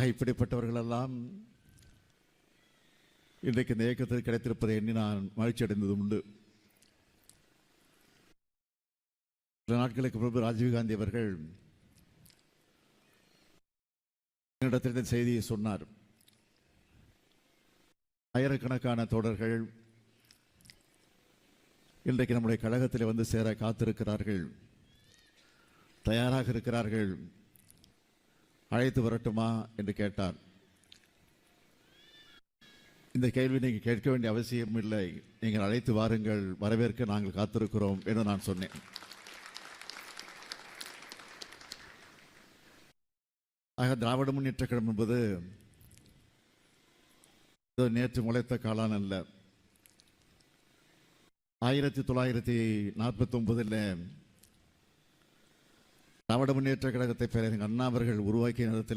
இப்படிப்பட்டவர்களெல்லாம் இன்றைக்கு இந்த இயக்கத்தில் கிடைத்திருப்பதை எண்ணி நான் மகிழ்ச்சி அடைந்தது உண்டு. சில நாட்களுக்கு முன்பு ராஜீவ்காந்தி அவர்கள் என்னிடத்தில் இந்த செய்தியை சொன்னார். ஆயிரக்கணக்கான தோழர்கள் இன்றைக்கு நம்முடைய கழகத்தில் வந்து சேர காத்திருக்கிறார்கள். தயாராக இருக்கிறார்கள். அழைத்து வரட்டுமா என்று கேட்டார். இந்த கேள்வி நீங்கள் கேட்க வேண்டிய அவசியம் இல்லை. நீங்கள் அழைத்து வாருங்கள். வரவேற்க நாங்கள் காத்திருக்கிறோம் என்று நான் சொன்னேன். ஆக திராவிட முன்னேற்ற கழகம் என்பது நேற்று முளைத்த காலான் அல்ல. ஆயிரத்தி தொள்ளாயிரத்தி நாற்பத்தி ஒன்பதில் திராவிட முன்னேற்ற கழகத்தை பேரறிஞர் அண்ணா அவர்கள் உருவாக்கிய நேரத்தில்